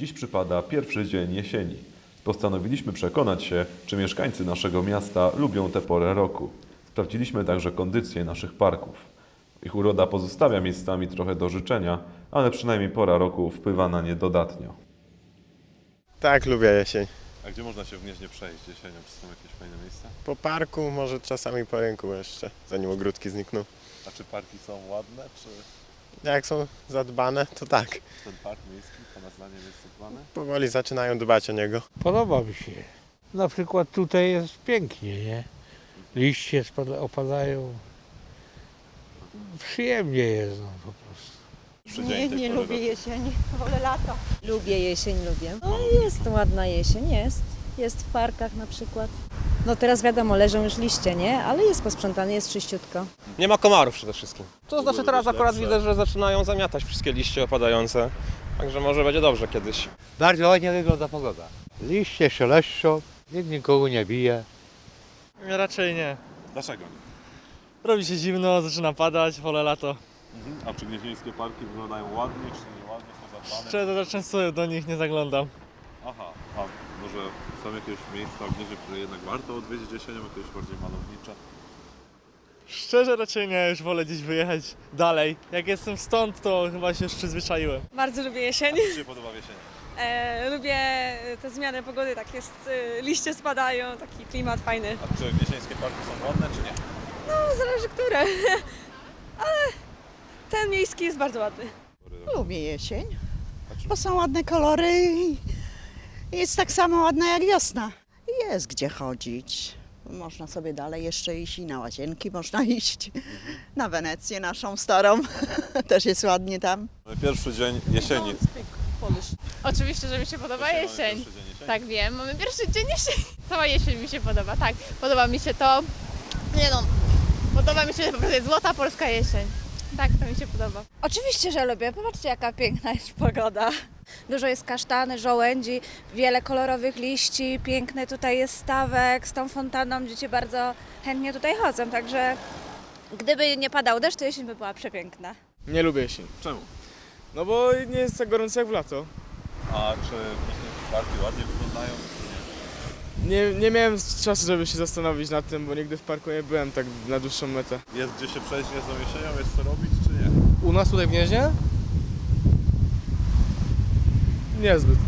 Dziś przypada pierwszy dzień jesieni. Postanowiliśmy przekonać się, czy mieszkańcy naszego miasta lubią tę porę roku. Sprawdziliśmy także kondycję naszych parków. Ich uroda pozostawia miejscami trochę do życzenia, ale przynajmniej pora roku wpływa na nie dodatnio. Tak, lubię jesień. A gdzie można się w Gnieźnie przejść jesienią? Czy są jakieś fajne miejsca? Po parku, może czasami po rynku jeszcze, zanim ogródki znikną. A czy parki są ładne? Czy Jak są zadbane, to tak. ten park miejski Pana zdaniem jest zadbany? Powoli zaczynają dbać o niego. Podoba mi się. Na przykład tutaj jest pięknie, nie? Liście spada, opadają. Przyjemnie jest no, po prostu. Nie, nie lubię jesieni, wolę lato. Lubię jesień, lubię. No jest ładna jesień, jest. Jest w parkach na przykład. No teraz wiadomo, leżą już liście, nie? Ale jest posprzątane, jest czyściutko. Nie ma komarów przede wszystkim. To znaczy teraz akurat widzę, że zaczynają zamiatać wszystkie liście opadające. Także może będzie dobrze kiedyś. Bardzo ładnie wygląda pogoda. Liście szeleszczą, nikt nikogo nie bije. Raczej nie. Dlaczego? Robi się zimno, zaczyna padać, wolę lato. A czy gnieźnieńskie parki wyglądają ładnie, czy nieładnie, są zadbane? Szczerze to często do nich nie zaglądam. Aha, są jakieś miejsca w Gnieźnie, które jednak warto odwiedzić jesienią, jakieś bardziej malownicze? Szczerze raczej nie, już wolę gdzieś wyjechać dalej. Jak jestem stąd, to chyba się już przyzwyczaiłem. Bardzo lubię jesień. Co Ci się podoba w jesieni? E, lubię te zmiany pogody, tak jest, e, liście spadają, taki klimat fajny. A czy gnieźnieńskie parki są ładne, czy nie? No, zależy które, ale ten miejski jest bardzo ładny. Lubię jesień, bo są ładne kolory i jest tak samo ładna jak wiosna. Jest gdzie chodzić. Można sobie dalej jeszcze iść i na łazienki można iść. Na Wenecję naszą starą. Też jest ładnie tam. Pierwszy dzień jesieni. Oczywiście, że mi się podoba Dzisiaj mamy jesień. pierwszy dzień jesieni. Tak wiem, mamy pierwszy dzień jesieni. Cała jesień mi się podoba, tak. Podoba mi się to. Nie no, podoba mi się, po prostu złota polska jesień. Tak, to mi się podoba. Oczywiście, że lubię. Popatrzcie, jaka piękna jest pogoda. Dużo jest kasztany, żołędzi, wiele kolorowych liści, piękny tutaj jest stawek z tą fontanną. Dzieci bardzo chętnie tutaj chodzą, także gdyby nie padał deszcz, to jesień by była przepiękna. Nie lubię jesień. Czemu? No bo nie jest tak gorąco jak w lato. A czy gnieźnieńskie parki ładnie wyglądają, czy nie? Nie, nie miałem czasu, żeby się zastanowić nad tym, bo nigdy w parku nie byłem tak na dłuższą metę. Jest gdzie się przejść niezłą jesienią, jest co robić, czy nie? U nas tutaj w Gnieźnie? Niezbyt.